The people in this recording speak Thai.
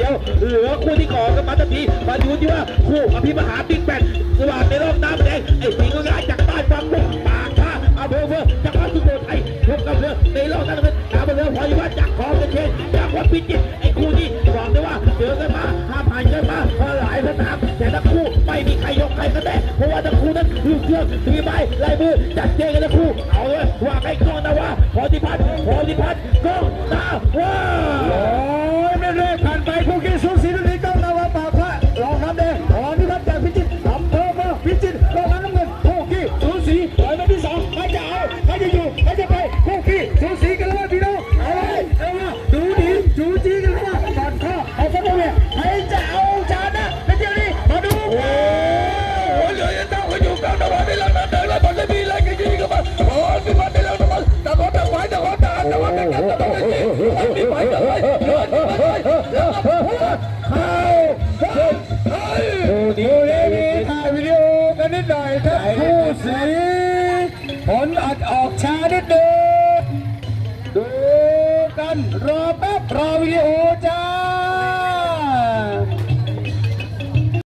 ว่าคู่ที่ก่อกันมาทันทีมาดูที่ว่าคู่อภิมหาบิ๊กแบนสว่างในรอบน้ำแดงไอ้สิงห์งายจากใต้ฟังมุกปากท่าอำเภอเมืองจังหวัดสุโขทัยพบกับเรือในรอบนั้นเป็นดาวเรือพอยวัฒน์จากคลองตะเคียนจากวัดพิจิตรไอ้คู่นี้บอกได้ว่าเจอกันมาห้าผ่านกันมาพอหลายสนามแต่ทั้งคู่ไม่มีใครยกใครก็แต่เพราะว่าทั้งคู่นั้นลูกเครื่องทีไม้ลายมือจัดเจกันทั้งคู่เอาเลยว่าใครกล้องนะว่าพอธิพัฒน์พอธิพัฒน์กล้องตาว่า เข้าเฮ้ยเฮ้ยดูดีมีถ่ายวิดีโอกันนิดหน่อยครับผู้สีผลอัดออกช้านิดเดียวดูกันรอแป๊บรอวิดีโอจ้า